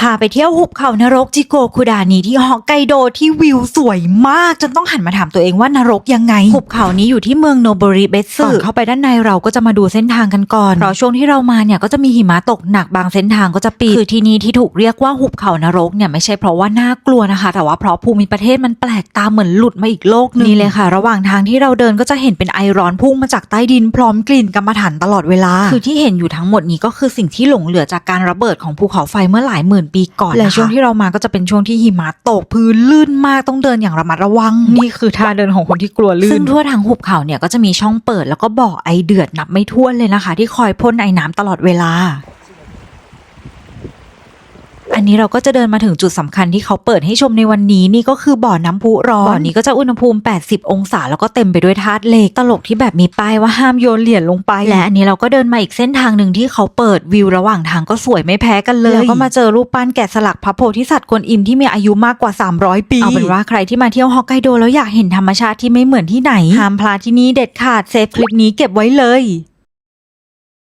พาไปเที่ยวหุบเขานรกจิโกคุดานีที่ฮอกไกโดที่วิวสวยมาก จนต้องหันมาถามตัวเองว่านรกยังไง หุบเขานี้อยู่ที่เมืองโนบริเบสึก่อนเข้าไปด้านในเราก็จะมาดูเส้นทางกันก่อน เพราะช่วงที่เรามาเนี่ยก็จะมีหิมะตกหนักบางเส้นทางก็จะปิดคือที่นี่ที่ถูกเรียกว่าหุบเขานรกเนี่ยไม่ใช่เพราะว่าน่ากลัวนะคะ แต่ว่าเพราะภูมิประเทศมันแปลกตาเหมือนหลุดมาอีกโลกนึงนี่เลยค่ะ ระหว่างทางที่เราเดินก็จะเห็นเป็นไอร้อนพุ่งมาจากใต้ดินพร้อมกลิ่นกรรมฐานตลอดเวลา คือที่เห็นอยู่ทั้งหมดนี้ก็คือสิ่งที่หลงเหลือจากการระเบิดของภูเขาไฟเมื่อหลายหมื่นปีก่อนและช่วงที่เรามาก็จะเป็นช่วงที่หิมะตกพื้นลื่นมากต้องเดินอย่างระมัดระวัง นี่คือท่าเดินของคนที่กลัวลื่นซึ่งทั่วทางหุบเขาเนี่ยก็จะมีช่องเปิดแล้วก็บ่อไอเดือดนับไม่ถ้วนเลยนะคะ ที่คอยพ่นไอน้ำตลอดเวลา อันนี้เราก็จะเดินมาถึงจุดสำคัญที่เขาเปิดให้ชมในวันนี้นี่ก็คือบ่อน้ำพุร้อนบ่อนี้ก็จะอุณหภูมิ 80 องศาแล้วก็เต็มไปด้วยธาตุเหล็กตลกที่แบบมีป้ายว่าห้ามโยนเหรียญลงไป และอันนี้เราก็เดินมาอีกเส้นทางหนึ่งที่เขาเปิดวิวระหว่างทางก็สวยไม่แพ้กันเลยแล้วก็มาเจอรูปปั้นแกะสลักพระโพธิสัตว์กวนอิมที่มีอายุมากกว่า 300 ปีเอาเป็นว่าใครที่มาเที่ยวฮอกไกโดแล้วอยากเห็นธรรมชาติที่ไม่เหมือนที่ไหนห้ามพลาดที่นี่เด็ดขาดเซฟคลิปนี้เก็บไว้เลย